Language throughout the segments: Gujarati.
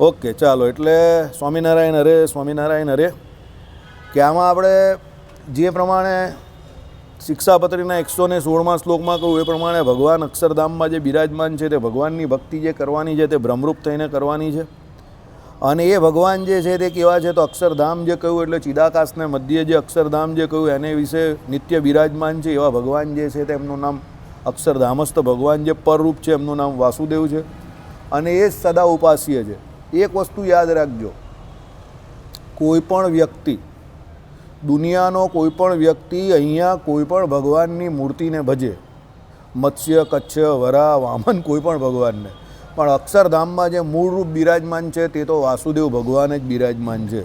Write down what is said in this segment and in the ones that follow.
ઓકે, ચાલો, એટલે સ્વામિનારાયણ હરે સ્વામિનારાયણ હરે કે આમાં આપણે જે પ્રમાણે શિક્ષાપત્રીના એકસો ને સોળમાં શ્લોકમાં કહ્યું, એ પ્રમાણે ભગવાન અક્ષરધામમાં જે બિરાજમાન છે તે ભગવાનની ભક્તિ જે કરવાની છે તે ભ્રમરૂપ થઈને કરવાની છે. અને એ ભગવાન જે છે તે કેવા છે તો અક્ષરધામ જે કહ્યું એટલે ચિદાકાશને મધ્યે જે અક્ષરધામ જે કહ્યું, એને વિશે નિત્ય બિરાજમાન છે એવા ભગવાન જે છે તેમનું નામ અક્ષરધામસ્થ ભગવાન જે પરરૂપ છે એમનું નામ વાસુદેવ છે. અને એ સદા ઉપાસ્ય છે. એક વસ્તુ યાદ રાખજો. કોઈ પણ વ્યક્તિ, દુનિયાનો કોઈ પણ વ્યક્તિ અહીંયા કોઈપણ ભગવાનની મૂર્તિને ભજે. મત્સ્ય, કચ્છ, વરા, વામન કોઈપણ ભગવાનને. પણ અક્ષરધામમાં જે મૂળરૂપ બિરાજમાન છે તે તો વાસુદેવ ભગવાન જ બિરાજમાન છે.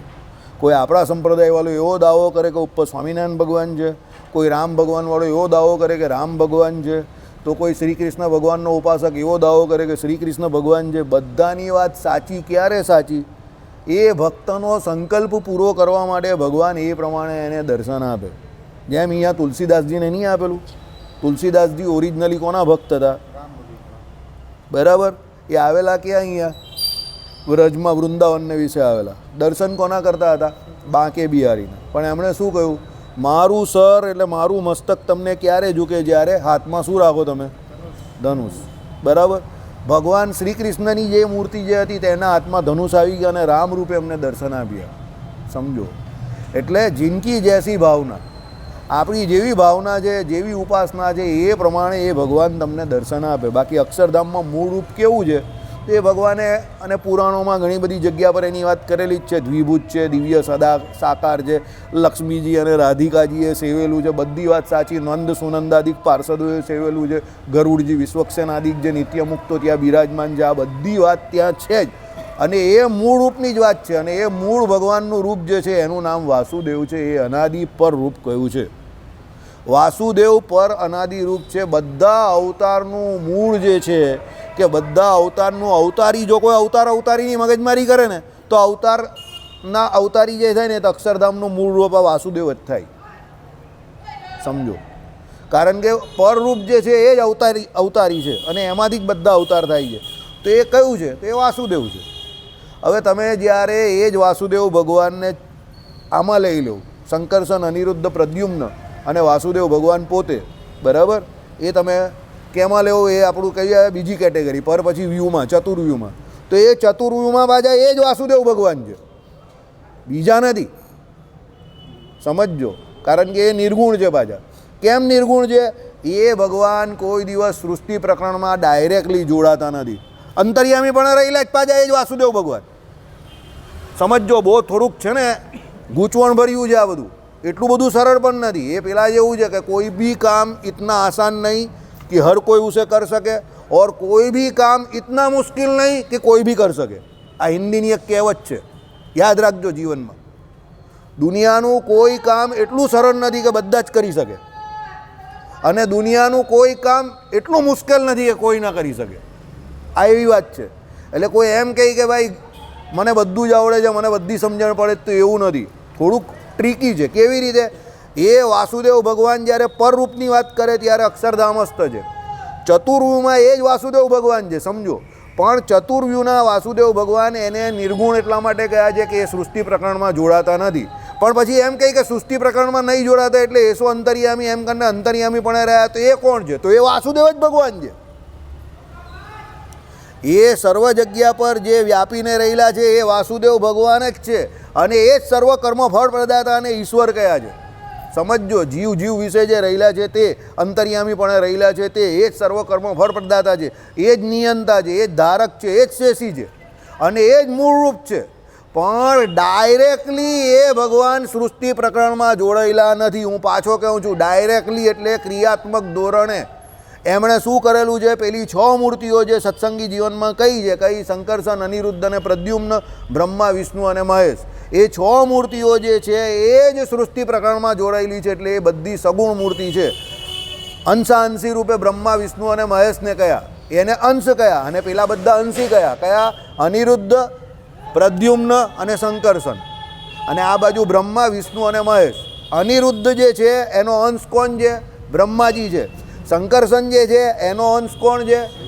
કોઈ આપણા સંપ્રદાયવાળો એવો દાવો કરે કે ઉપર સ્વામિનારાયણ ભગવાન છે? કોઈ રામ ભગવાનવાળો એવો દાવો કરે કે રામ ભગવાન છે? તો કોઈ શ્રી કૃષ્ણ ભગવાનનો ઉપાસક એવો દાવો કરે કે શ્રી કૃષ્ણ ભગવાન છે બધાની વાત સાચી ક્યારે સાચી? એ ભક્તનો સંકલ્પ પૂરો કરવા માટે ભગવાન એ પ્રમાણે એને દર્શન આપે. જેમ અહીંયા તુલસીદાસજીને નહીં આપેલું? તુલસીદાસજી ઓરિજિનલી કોના ભક્ત હતા? બરાબર? એ આવેલા ક્યાં અહીંયા? વ્રજમાં વૃંદાવનને વિશે આવેલા. દર્શન કોના કરતા હતા? બાંકે બિહારીના. પણ એમણે શું કહ્યું? મારું સર એટલે મારું મસ્તક તમને ક્યારે ઝૂકે જ્યારે હાથમાં શું રાખો તમે? ધનુષ. બરાબર? ભગવાન શ્રી કૃષ્ણની જે મૂર્તિ જે હતી તેના હાથમાં ધનુષ આવી ગયા અને રામ રૂપે અમને દર્શન આપ્યા. સમજો. એટલે જિંદગી જેસી ભાવના. આપણી જેવી ભાવના છે, જેવી ઉપાસના છે, એ પ્રમાણે એ ભગવાન તમને દર્શન આપે. બાકી અક્ષરધામમાં મૂળ રૂપ કેવું છે? તે ભગવાને અને પુરાણોમાં ઘણી બધી જગ્યા પર એની વાત કરેલી જ છે. દ્વિભૂત છે, દિવ્ય સદા, સાકાર છે, લક્ષ્મીજી અને રાધિકાજીએ સેવેલું છે. બધી વાત સાચી. નંદ સુનંદાદિક પાર્ષદોએ સેવેલું છે. ગરુડજી વિશ્વક્ષેનાદિક જે નિત્યમુક્તો ત્યાં બિરાજમાન છે. આ બધી વાત ત્યાં છે જ. અને એ મૂળ રૂપની જ વાત છે. અને એ મૂળ ભગવાનનું રૂપ જે છે એનું નામ વાસુદેવ છે. એ અનાદિ પર રૂપ કહ્યું છે? વાસુદેવ પર અનાદિ રૂપ છે. બધા અવતારનું મૂળ જે છે કે બધા અવતારનું અવતારી, જો કોઈ અવતાર અવતારીની મગજમારી કરે ને, તો અવતારના અવતારી જે થાય ને તો અક્ષરધામનું મૂળ રૂપ આ વાસુદેવ જ થાય. સમજો? કારણ કે પરરૂપ જે છે, એ જ અવતારી અવતારી છે અને એમાંથી જ બધા અવતાર થાય છે. તો એ કયું છે? તો એ વાસુદેવ છે. હવે તમે જ્યારે એ જ વાસુદેવ ભગવાનને આમાં લઈ લો શંકરસન અનિરુદ્ધ પ્રદ્યુમ્ન અને વાસુદેવ ભગવાન પોતે, બરાબર? એ તમે કેમાં લેવો એ આપણું કહીએ બીજી કેટેગરી, પર પછી વ્યૂમાં, ચતુર્વ્યૂમાં. તો એ ચતુર્વ્યૂમાં પાછા એ જ વાસુદેવ ભગવાન છે. બીજા નથી. સમજજો. કારણ કે એ નિર્ગુણ છે પાછા. કેમ નિર્ગુણ છે? એ ભગવાન કોઈ દિવસ સૃષ્ટિ પ્રકરણમાં ડાયરેક્ટલી જોડાતા નથી. અંતરિયામી પણ રહેલા જ પાછા એ જ વાસુદેવ ભગવાન. સમજો બહુ થોડુંક છે ને, ગૂંચવણ ભર્યું છે આ બધું. એટલું બધું સરળ પણ નથી. એ પેલા જેવું છે કે કોઈ બી કામ ઇતના આસાન નહીં कि हर कोई उसे कर सके और कोई भी काम इतना मुश्किल नहीं कि कोई भी कर सके આ હિન્દીની એક કહેવત છે યાદ રાખજો જીવનમાં દુનિયાનું કોઈ કામ એટલું સરળ નથી કે બધા જ કરી શકે અને દુનિયાનું કોઈ કામ એટલું મુશ્કેલ નથી કે કોઈ ના કરી શકે આ એવી વાત છે એટલે કોઈ એમ કહે કે ભાઈ મને બધું જ આવડે છે મને બધી સમજણ પડે તો એવું નથી થોડુંક ટ્રીકી છે કેવી રીતે એ વાસુદેવ ભગવાન જ્યારે પરરૂપની વાત કરે ત્યારે અક્ષરધામસ્થ છે. ચતુર્વ્યૂહમાં એ જ વાસુદેવ ભગવાન છે, સમજો. પણ ચતુર્વ્યુના વાસુદેવ ભગવાન એને નિર્ગુણ એટલા માટે કહ્યા છે કે એ સૃષ્ટિ પ્રકરણમાં જોડાતા નથી. પણ પછી એમ કહે કે સૃષ્ટિ પ્રકરણમાં નહીં જોડાતા એટલે એસો અંતર્યામી? એમ કરીને અંતર્યામી પણ રહ્યા તો એ કોણ છે? તો એ વાસુદેવ જ ભગવાન છે. એ સર્વ જગ્યા પર જે વ્યાપીને રહેલા છે એ વાસુદેવ ભગવાન જ છે. અને એ જ સર્વ કર્મ ફળ પ્રદાતા અને ઈશ્વર કયા છે? સમજજો, જીવ જીવ વિશે જે રહેલા છે તે અંતર્યામીપણે રહેલા છે તે, એ જ સર્વકર્મ ફળપ્રદાતા છે. એ જ નિયંતા છે, એ જ ધારક છે, એ જ શેષી છે. અને એ જ મૂળરૂપ છે. પણ ડાયરેક્ટલી એ ભગવાન સૃષ્ટિ પ્રકરણમાં જોડાયેલા નથી. હું પાછો કહું છું ડાયરેક્ટલી એટલે ક્રિયાત્મક ધોરણે. એમણે શું કરેલું છે? પેલી છ મૂર્તિઓ જે સત્સંગી જીવનમાં કઈ છે? કઈ શંકરસન અનિરુદ્ધ અને પ્રદ્યુમ્ન, બ્રહ્મા, વિષ્ણુ અને મહેશ. એ છ મૂર્તિઓ જે છે, એ જ સૃષ્ટિ પ્રકરણમાં જોડાયેલી છે એટલે એ બધી સગુણ મૂર્તિ છે. અંશાંશી રૂપે બ્રહ્મા, વિષ્ણુ અને મહેશને કયા? એને અંશ કયા? અને પેલા બધા અંશી કયા? કયા? અનિરુદ્ધ, પ્રદ્યુમ્ન અને શંકરસન. અને આ બાજુ બ્રહ્મા, વિષ્ણુ અને મહેશ. અનિરુદ્ધ જે છે, એનો અંશ કોણ છે? બ્રહ્માજી છે. શંકરસન જે છે, એનો અંશ કોણ છે?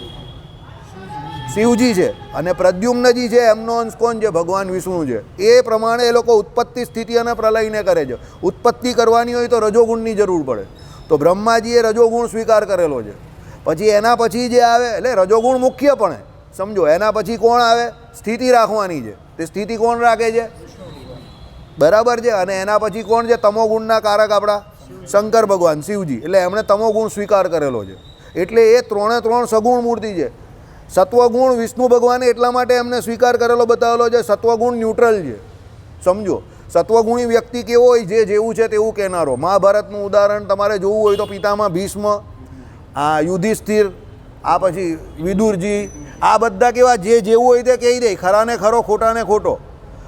શિવજી છે અને પ્રદ્યુમ્નજી છે, એમનો અંશ કોણ છે? ભગવાન વિષ્ણુ છે. એ પ્રમાણે એ લોકો ઉત્પત્તિ સ્થિતિ અને પ્રલયને કરે છે. ઉત્પત્તિ કરવાની હોય તો રજોગુણની જરૂર પડે. તો બ્રહ્માજીએ રજોગુણ સ્વીકાર કરેલો છે. પછી એના પછી જે આવે, એટલે રજોગુણ મુખ્યપણે, સમજો, એના પછી કોણ આવે? સ્થિતિ રાખવાની છે. તે સ્થિતિ કોણ રાખે છે? બરાબર છે? અને એના પછી કોણ છે? તમોગુણના કારક આપણા શંકર ભગવાન, શિવજી. એટલે એમણે તમોગુણ સ્વીકાર કરેલો છે. એટલે એ ત્રણે ત્રણ સગુણ મૂર્તિ છે. સત્વગુણ વિષ્ણુ ભગવાને એટલા માટે એમને સ્વીકાર કરેલો બતાવેલો છે, સત્વગુણ ન્યુટ્રલ છે. સમજો? સત્વગુણી વ્યક્તિ કેવો હોય, જે જેવું છે તેવું કહેનારો. મહાભારતનું ઉદાહરણ તમારે જોવું હોય તો પિતામાં ભીષ્મ, આ યુધિષ્ઠિર, આ પછી વિદુરજી, આ બધા કેવા જે જેવું હોય તે કહી દે ખરાને ખરો ખોટાને ખોટો.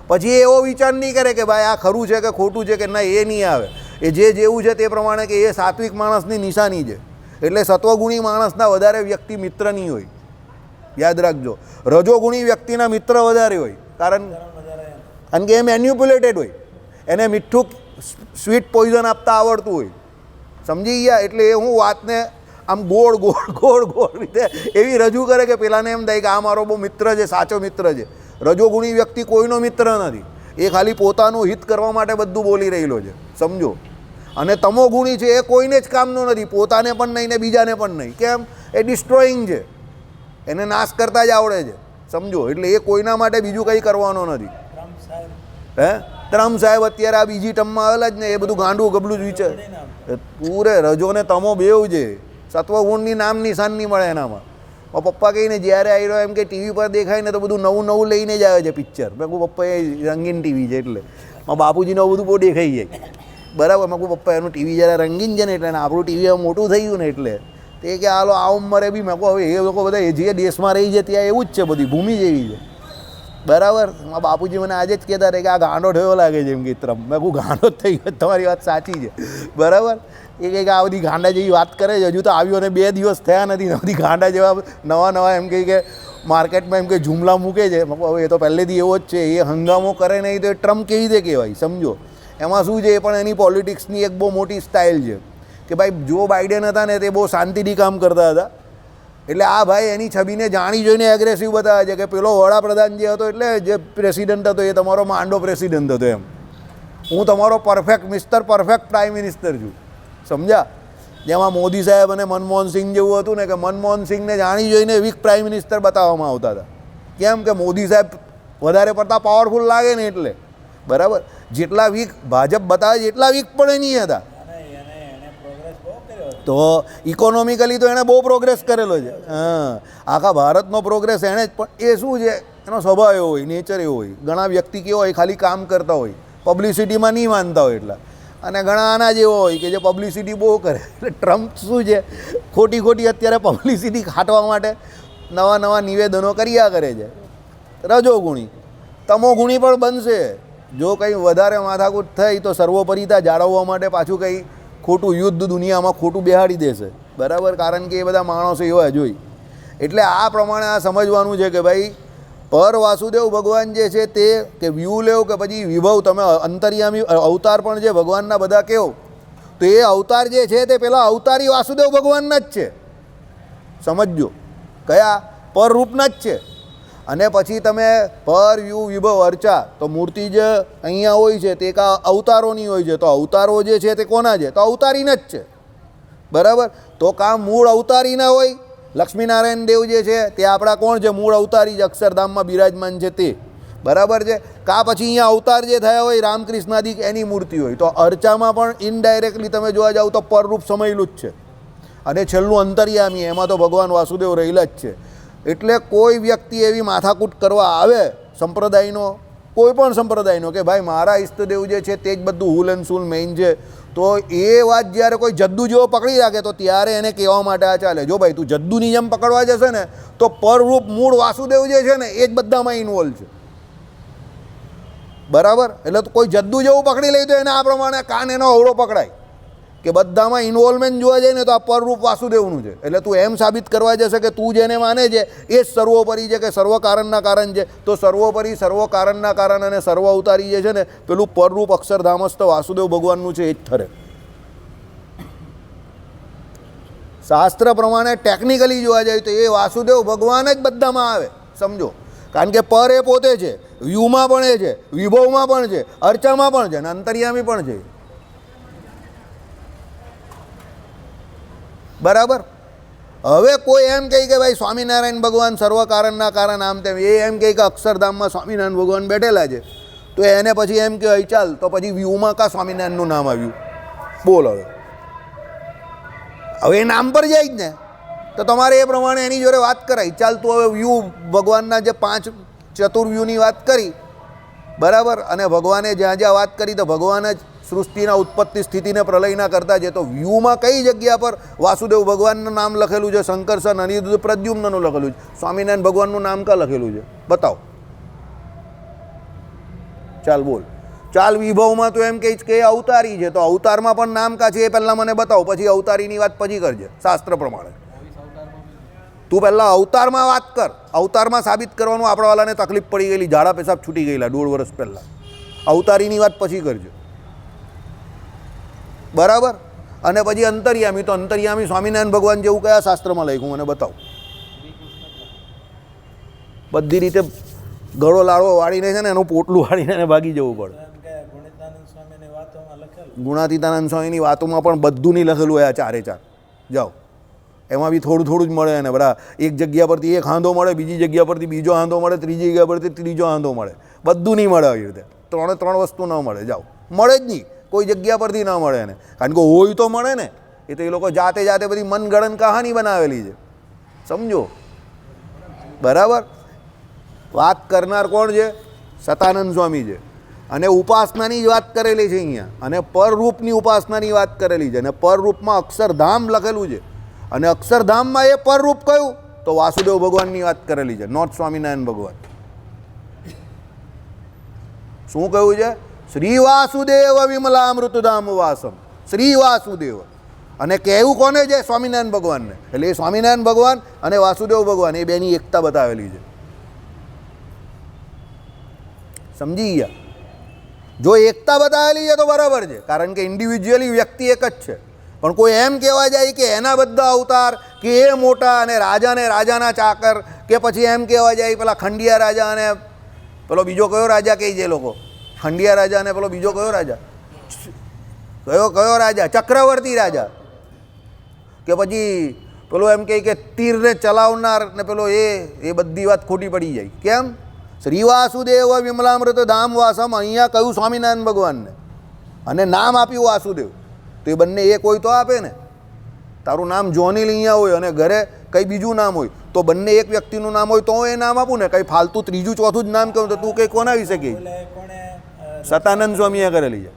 પછી એવો વિચાર નહીં કરે કે ભાઈ આ ખરું છે કે ખોટું છે કે ના એ નહીં આવે. એ જે જેવું છે તે પ્રમાણે કે એ સાત્વિક માણસની નિશાની છે. એટલે સત્વગુણી માણસના વધારે વ્યક્તિ મિત્ર નહીં હોય. યાદ રાખજો. રજોગુણી વ્યક્તિના મિત્ર વધારે હોય. કારણ કારણ કે એ મેન્યુપ્યુલેટેડ હોય. એને મીઠું સ્વીટ પોઈઝન આપતા આવડતું હોય. સમજી ગયા? એટલે એ હું વાતને આમ ગોળ ગોળ ગોળ ગોળ રીતે એવી રજૂ કરે કે પેલાને એમ થાય કે આ મારો બહુ મિત્ર છે, સાચો મિત્ર છે. રજોગુણી વ્યક્તિ કોઈનો મિત્ર નથી. એ ખાલી પોતાનું હિત કરવા માટે બધું બોલી રહેલો છે. સમજો? અને તમોગુણી છે એ કોઈને જ કામનો નથી. પોતાને પણ નહીં ને બીજાને પણ નહીં. કેમ? એ ડિસ્ટ્રોઈંગ છે. એને નાશ કરતા જ આવડે છે. સમજો, એટલે એ કોઈના માટે બીજું કંઈ કરવાનો નથી. હે? ત્રમ સાહેબ અત્યારે આ બીજી ટર્મમાં આવેલા જ ને, એ બધું ગાંડું ગબલું જ વિચાર. પૂરે રજો ને તમો બેવ છે. સત્વગુણની નામ નિશાન નહીં મળે એનામાં. મારા પપ્પા કહીને જ્યારે આવ્યો એમ કે ટીવી પર દેખાય ને, તો બધું નવું નવું લઈને જ આવે છે પિક્ચર. મેં કહું પપ્પા એ રંગીન ટીવી છે એટલે. મારા બાપુજીને આવું બધું બહુ દેખાઈ જાય. બરાબર, મેં કહું પપ્પા, એનું ટીવી જ્યારે રંગીન છે ને, એટલે આપણું ટીવી મોટું થઈ ગયું ને, એટલે. તે કે હાલો આ ઉંમરે બી મેં હવે એ લોકો બધા જે દેશમાં રહી છે ત્યાં એવું જ છે બધી, ભૂમિ જેવી છે. બરાબર? બાપુજી મને આજે જ કહેતા રહે કે આ ગાંડો થયો લાગે છે એમ કે ત્રમ. મેં કહું, ગાંડો જ થઈ ગયો, તમારી વાત સાચી છે. બરાબર? એ કંઈક આ બધી ગાંડા જેવી વાત કરે છે, હજુ તો આવ્યો અને બે દિવસ થયા નથી બધી ગાંડા જેવા નવા નવા એમ કહે કે માર્કેટમાં એમ કે જુમલા મૂકે છે. હવે એ તો પહેલેથી એવો જ છે, એ હંગામો કરે નહીં તો એ ટ્રમ્પ કેવી રીતે કહેવાય, સમજો? એમાં શું છે, એ પણ એની પોલિટિક્સની એક બહુ મોટી સ્ટાઇલ છે. કે ભાઈ જો બાઇડેન હતા ને તે બહુ શાંતિથી કામ કરતા હતા. એટલે આ ભાઈ એની છબીને જાણી જોઈને એગ્રેસિવ બતાવે છે કે પેલો વડાપ્રધાન જે હતો એટલે જે પ્રેસિડન્ટ હતો એ તમારો માંડો પ્રેસિડન્ટ હતો એમ. હું તમારો perfect mister perfect prime minister છું. સમજ્યા? જેમાં મોદી સાહેબ અને મનમોહન સિંહ જેવું હતું ને કે મનમોહન સિંહને જાણી જોઈને વીક પ્રાઇમ મિનિસ્ટર બતાવવામાં આવતા હતા. કેમ કે મોદી સાહેબ વધારે પડતા પાવરફુલ લાગે ને એટલે. બરાબર? જેટલા વીક ભાજપ બતાવે એટલા વીક પણ નહીં હતા. તો ઇકોનોમિકલી તો એણે બહુ પ્રોગ્રેસ કરેલો છે. હા. આખા ભારતનો પ્રોગ્રેસ એણે જ, પણ એ શું છે? એનો સ્વભાવ એવો હોય નેચર એવો હોય. ઘણા વ્યક્તિ કેવો હોય, ખાલી કામ કરતા હોય. પબ્લિસિટીમાં નહીં માનતા હોય એટલા. અને ઘણા આના જેવો હોય કે જે પબ્લિસિટી બહુ કરે. એટલે ટ્રમ્પ શું છે? ખોટી ખોટી અત્યારે પબ્લિસિટી ખાટવા માટે નવા નવા નિવેદનો કર્યા કરે છે. રજોગુણી તમોગુણી પણ બનશે. જો કંઈ વધારે માથાકૂટ થઈ તો સર્વોપરિતા જાળવવા માટે પાછું કંઈ ખોટું યુદ્ધ દુનિયામાં ખોટું બિહાડી દેશે. બરાબર? કારણ કે એ બધા માણસો એવા જ હોય એટલે આ પ્રમાણે આ સમજવાનું છે કે ભાઈ, પર વાસુદેવ ભગવાન જે છે તે, કે વ્યૂ લેવ કે પછી વિભવ, તમે અંતર્યામી અવતાર પણ જે ભગવાનના બધા કેવો, તો એ અવતાર જે છે તે પેલા અવતારી વાસુદેવ ભગવાનના જ છે. સમજજો. કયા? પર રૂપના જ છે. અને પછી તમે પર યુ વિભવ અર્ચા, તો મૂર્તિ જે અહીંયા હોય છે, તે કા અવતારોની હોય છે. તો અવતારો જે છે તે કોના છે? તો અવતારીના જ છે. બરાબર? તો કાં મૂળ અવતારીના હોય, લક્ષ્મીનારાયણ દેવ જે છે, તે આપણા કોણ છે? મૂળ અવતારી જ, અક્ષરધામમાં બિરાજમાન છે તે. બરાબર છે? કા પછી અહીંયા અવતાર જે થયા હોય, રામકૃષ્ણાદિક એની મૂર્તિ હોય. તો અર્ચામાં પણ ઇનડાયરેક્ટલી તમે જોવા જાવ તો પરરૂપ સમયેલું જ છે. અને છેલ્લું અંતર્યામી, એમાં તો ભગવાન વાસુદેવ રહેલા જ છે. એટલે કોઈ વ્યક્તિ એવી માથાકૂટ કરવા આવે સંપ્રદાયનો, કોઈ પણ સંપ્રદાયનો કે ભાઈ મારા ઈષ્ટદેવ જે છે તે જ બધું હુલ એન્ડ સુલ મેઇન છે, તો એ વાત જ્યારે કોઈ જદ્દુ જેવો પકડી રાખે તો ત્યારે એને કહેવા માટે આ ચાલે. જો ભાઈ તું જદ્દુની જેમ પકડવા જશે ને, તો પરરૂપ મૂળ વાસુદેવ જે છે ને, એ જ બધામાં ઇન્વોલ્વ છે. બરાબર? એટલે તો કોઈ જદ્દુ જેવું પકડી લે તો એને આ પ્રમાણે કાન એનો અવળો પકડાય. કે બધામાં ઇન્વોલ્વમેન્ટ જોવા જાય ને તો આ પરરૂપ વાસુદેવનું છે. એટલે તું એમ સાબિત કરવા જશે કે તું જેને માને છે, એ જ સર્વોપરી છે કે સર્વ કારણના કારણ છે. તો સર્વોપરી સર્વ કારણના કારણ અને સર્વ અવતારી જે છે ને, પેલું પરરૂપ અક્ષરધામસ્થ વાસુદેવ ભગવાનનું છે એ જ ઠરે. શાસ્ત્ર પ્રમાણે ટેકનિકલી જોવા જાય તો એ વાસુદેવ ભગવાન જ બધામાં આવે, સમજો. કારણ કે પર એ પોતે છે, વ્યૂમાં પણ એ છે, વિભવમાં પણ છે, અર્ચામાં પણ છે અને અંતર્યામી પણ છે બરાબર? હવે કોઈ એમ કહે કે ભાઈ સ્વામિનારાયણ ભગવાન સર્વકારણના કારણ આમ તેમ, એ એમ કહે કે અક્ષરધામમાં સ્વામિનારાયણ ભગવાન બેઠેલા છે. તો એને પછી એમ કે "અહીં ચાલ, તો પછી વ્યૂમાં કા સ્વામિનારાયણનું નામ આવ્યું? બોલ હવે. હવે એ નામ પર જાય જ ને. તો તમારે એ પ્રમાણે એની જોડે વાત કરાય. ચાલ, તું હવે વ્યૂ, ભગવાનના જે પાંચ ચતુર્વ્યૂહની વાત કરી. બરાબર? અને ભગવાને જ્યાં જ્યાં વાત કરી, તો ભગવાન જ સૃષ્ટિના ઉત્પત્તિ સ્થિતિને પ્રલયના કરતા છે તો વ્યૂમાં કઈ જગ્યા પર વાસુદેવ ભગવાનનું નામ લખેલું છે શંકરસન અનિરુદ્ધ પ્રદ્યુમ્નનું લખેલું છે. સ્વામિનારાયણ ભગવાનનું નામ ક્યાં લખેલું છે? બતાવો. ચાલ બોલ. ચાલ વિભવમાં તો એમ કહીશ કે એ અવતારી છે, તો અવતારમાં પણ નામ કા છે એ પહેલાં મને બતાવો, પછી અવતારીની વાત પછી કરજે, શાસ્ત્ર પ્રમાણે. તું પહેલાં અવતારમાં વાત કર. અવતારમાં સાબિત કરવાનું આપણાવાલાને તકલીફ પડી ગયેલી, ઝાડા પેશાબ છૂટી ગયેલા દોઢ વર્ષ પહેલાં. અવતારીની વાત પછી કરજો. બરાબર? અને પછી અંતર્યામી તો અંતર્યામી સ્વામિનારાયણ ભગવાન જેવું કયા શાસ્ત્રમાં લખ્યું મને બતાવું. બધી રીતે ગળો લાડવો વાળીને છે ને એનું પોટલું વાળીને એને ભાગી જવું પડે. ગુણાતીતાનંદ સ્વામીની વાતોમાં પણ બધું નહીં લખેલું હોય આ ચારે ચાર. જાઓ. એમાં બી થોડું થોડું જ મળે એને. બરા એક જગ્યા પરથી એક હાંધો મળે બીજી જગ્યા પરથી બીજો હાંધો મળે ત્રીજી જગ્યા પરથી ત્રીજો હાંધો મળે. બધું નહીં મળે આવી રીતે. ત્રણે ત્રણ વસ્તુ ન મળે. જાઓ. મળે જ નહીં. કોઈ જગ્યા પરથી ના મળે એને. કારણ કે હોય તો મળે ને. એ તો એ લોકો જાતે જાતે બધી મનગણન કહાની બનાવેલી છે. સમજો? બરાબર? વાત કરનાર કોણ છે? સતાનંદ સ્વામી છે. અને ઉપાસનાની જ વાત કરેલી છે અહીંયા. અને પરરૂપની ઉપાસનાની વાત કરેલી છે. અને પરરૂપમાં અક્ષરધામ લખેલું છે. અને અક્ષરધામમાં એ પરરૂપ કયું? તો વાસુદેવ ભગવાનની વાત કરેલી છે. નોર્થ સ્વામિનારાયણ ભગવાન. શું કહ્યું છે? શ્રી વાસુદેવ વિમલામૃતધામ વાસમ શ્રી વાસુદેવ અને કહેવું કોને છે? સ્વામિનારાયણ ભગવાનને. એટલે એ સ્વામિનારાયણ ભગવાન અને વાસુદેવ ભગવાન, એ બેની એકતા બતાવેલી છે. સમજી ગયા? જો એકતા બતાવેલી છે તો બરાબર છે, કારણ કે ઇન્ડિવિજ્યુઅલી વ્યક્તિ એક જ છે. પણ કોઈ એમ કહેવા જાય કે એના બધા અવતાર, કે એ મોટા અને રાજાને રાજાના ચાકર, કે પછી એમ કહેવા જાય, પેલા ખંડિયા રાજા અને પેલો બીજો કયો રાજા કહે છે લોકો? ખંડિયા રાજા અને પેલો બીજો કયો રાજા? કયો કયો રાજા? ચક્રવર્તી રાજા. કે પછી પેલો એમ કહે કે તીરને ચલાવનાર ને પેલો એ એ બધી વાત ખોટી પડી જાય. કેમ? શ્રી વાસુદેવ વિમલામૃત ધામ વાસમ અહીંયા કહ્યું સ્વામિનારાયણ ભગવાનને? અને નામ આપ્યું વાસુદેવ. તો એ બંને એક હોય તો આપે ને. તારું નામ જોની અહીંયા હોય અને ઘરે કંઈ બીજું નામ હોય, તો બંને એક વ્યક્તિનું નામ હોય તો હું એ નામ આપું ને. કંઈ ફાલતુ ત્રીજું ચોથું જ નામ કહું તો તું કંઈ કોના વિશે કહે સતાનંદ સ્વામીએ કરેલી છે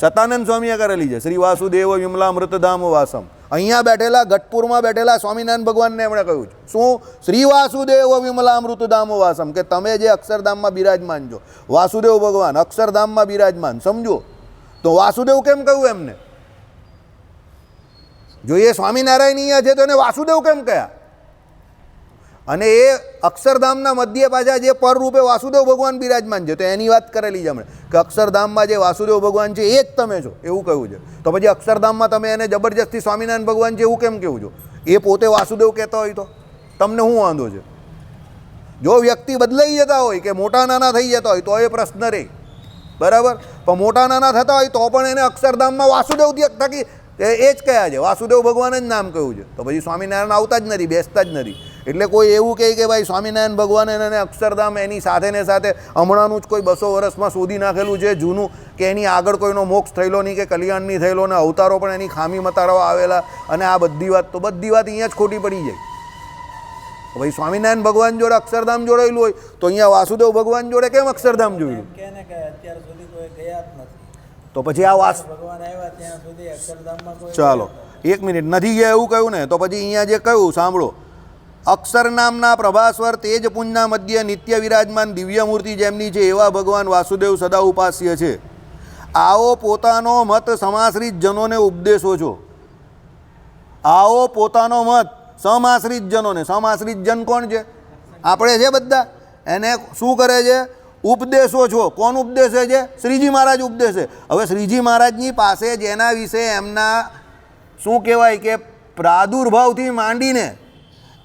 સતાનંદ સ્વામીએ કરેલી છે શ્રી વાસુદેવ વિમલા મૃતધામ વાસમ અહીંયા બેઠેલા ગઢપુરમાં બેઠેલા સ્વામિનારાયણ ભગવાનને એમણે કહ્યું છે। શું? શ્રી વાસુદેવ વિમલા મૃતધામ વાસમ કે તમે જે અક્ષરધામમાં બિરાજમાન છો, વાસુદેવ ભગવાન, અક્ષરધામમાં બિરાજમાન, સમજો? તો વાસુદેવ કેમ કહ્યું એમને? જો એ સ્વામિનારાયણ અહીંયા છે તો એને વાસુદેવ કેમ કયા અને એ અક્ષરધામના મધ્ય પાછા જે પરરૂપે વાસુદેવ ભગવાન બિરાજમાન છે, તો એની વાત કરેલી છે હમણાં કે અક્ષરધામમાં જે વાસુદેવ ભગવાન છે, એ જ તમે છો, એવું કહ્યું છે. તો પછી અક્ષરધામમાં તમે એને જબરજસ્તી સ્વામિનારાયણ ભગવાન છે, એવું કેમ કેવું છો? એ પોતે વાસુદેવ કહેતા હોય તો. તમને શું વાંધો છે? જો વ્યક્તિ બદલાઈ જતા હોય કે મોટા નાના થઈ જતા હોય, તો એ પ્રશ્ન રહે બરાબર? પણ મોટા નાના થતા હોય, તો પણ એને અક્ષરધામમાં વાસુદેવ થકી, એ જ કયા છે? વાસુદેવ ભગવાન જ નામ કહ્યું છે. તો પછી સ્વામિનારાયણ આવતા જ નથી, બેસતા જ નથી. એટલે કોઈ એવું કહે કે ભાઈ સ્વામિનારાયણ ભગવાન એને અક્ષરધામ એની સાથે ને સાથે હમણાંનું જ કોઈ બસો વર્ષમાં શોધી નાખેલું છે જૂનું કે એની આગળ કોઈનો મોક્ષ થયેલો નહીં કે કલ્યાણ નહીં થયેલો ને અવતારો પણ એની ખામી મતારવા આવેલા. અને આ બધી વાત તો બધી વાત અહીંયા જ ખોટી પડી જાય. ભાઈ સ્વામિનારાયણ ભગવાન જોડે અક્ષરધામ જોડાયેલું હોય તો અહીંયા વાસુદેવ ભગવાન જોડે કેમ અક્ષરધામ જોયું? તો પછી આ વાસ ચાલો એક મિનિટ નથી ગયા એવું કહ્યું ને તો પછી અહીંયા જે કહ્યું સાંભળો. અક્ષર નામના પ્રભાસ્વર તેજપુંજના મધ્ય નિત્ય વિરાજમાન દિવ્યમૂર્તિ જેમની છે એવા ભગવાન વાસુદેવ સદા ઉપાસ્ય છે. આવો પોતાનો મત સમાશ્રિત જનોને ઉપદેશો છો. આવો પોતાનો મત સમાશ્રિત જનોને સમાશ્રિત જન કોણ છે? આપણે છે બધા? એને શું કરે છે? ઉપદેશો છો. કોણ ઉપદેશે છે? શ્રીજી મહારાજ ઉપદેશે. હવે શ્રીજી મહારાજની પાસે જેના વિશે એમના શું કહેવાય કે પ્રાદુર્ભાવથી માંડીને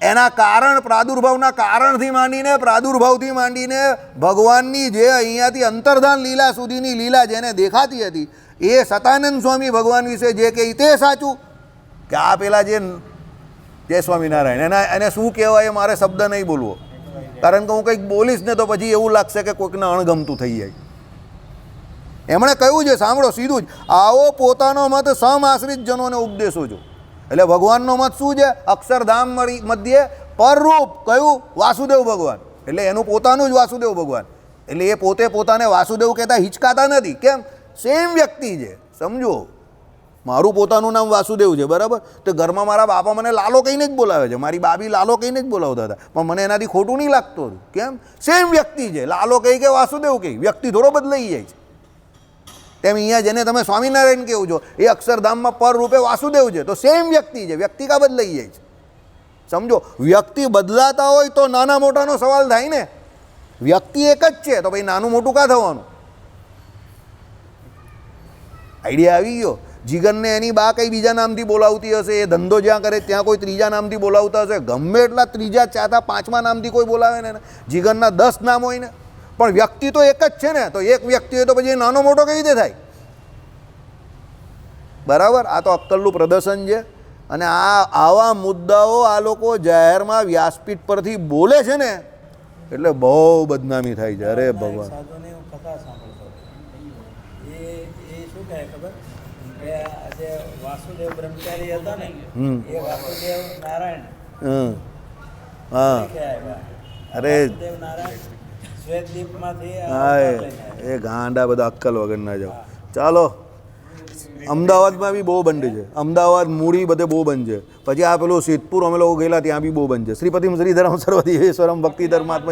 એના કારણ, પ્રાદુર્ભાવના કારણથી માંડીને, પ્રાદુર્ભાવથી માંડીને ભગવાનની જે અહીંયાથી અંતર્ધાન લીલા સુધીની લીલા જેને દેખાતી હતી, એ સતાનંદ સ્વામી ભગવાન વિશે જે કહે તે સાચું? કે આ પેલા જે જય સ્વામિનારાયણ, એના, એને શું કહેવાય એ મારે શબ્દ નહીં બોલવો. કારણ કે હું કંઈક બોલીશ ને તો પછી એવું લાગશે કે કોઈકને અણગમતું થઈ જાય. એમણે કહ્યું છે, સાંભળો, સીધું જ, આવો પોતાનો મત સમાશ્રિત જનોને ઉપદેશો છો. એટલે ભગવાનનો મત શું છે? અક્ષરધામ મધ્યે પરરૂપ કયું? વાસુદેવ ભગવાન. એટલે એનું પોતાનું જ વાસુદેવ ભગવાન. એટલે એ પોતે પોતાને વાસુદેવ કહેતા હિચકાતા નથી. કેમ? સેમ વ્યક્તિ છે. સમજો? મારું પોતાનું નામ વાસુદેવ છે, બરાબર? તો ઘરમાં મારા બાપા મને લાલો કહીને જ બોલાવે છે. મારી બાબી લાલો કહીને જ બોલાવતા હતા. પણ મને એનાથી ખોટું નહીં લાગતું હતું. કેમ? સેમ વ્યક્તિ છે. લાલો કહી કે વાસુદેવ કહી. વ્યક્તિ થોડો બદલાઈ જાય છે. તેમ અહીંયા જેને તમે સ્વામિનારાયણ કેવું છો, એ અક્ષરધામમાં પર રૂપે વાસુદેવ છે, તો સેમ વ્યક્તિ છે, વ્યક્તિ કા બદલાઈ જાય છે? સમજો, વ્યક્તિ બદલાતા હોય તો નાના મોટાનો સવાલ થાય ને. વ્યક્તિ એક જ છે, તો ભાઈ નાનું મોટું કાં થવાનું? આઈડિયા આવી ગયો. જીગનને એની બા કંઈ બીજા નામથી બોલાવતી હશે? એ ધંધો જ્યાં કરે ત્યાં કોઈ ત્રીજા નામથી બોલાવતા હશે? ગમે એટલા ત્રીજા ચાતા પાંચમા નામથી કોઈ બોલાવે ને જીગનના દસ નામ હોય ને. પણ વ્યક્તિ તો એક જ છે ને તો એક વ્યક્તિ હોય તો પછી નાનો મોટો કઈ રીતે થાય? બરાબર? આ તો અક્કલનું પ્રદર્શન છે. અને આ આવા મુદ્દાઓ આ લોકો જાહેરમાં વ્યાસપીઠ પરથી બોલે છે ને એટલે બહુ બદનામી થાય છે. અરે ભગવાન. વાસુદેવ બ્રહ્મચારી હતા ને એ વાસુદેવ નારાયણ. હા. અરે. નારાયણ. હા એ એ ગાંડા બધા અક્કલ વગર ના જાઓ ચાલો અમદાવાદમાં બી બહુ બંધ છે. અમદાવાદ મૂડી બધે બહુ બંધ છે. પછી આ પેલું સિદ્ધપુર અમે લોકો ગયેલા ત્યાં બી બહુ બંધ છે. શ્રીપતિ શ્રીધરમ સર્વધિવેશ્વરમ ભક્તિ ધર્માત્મ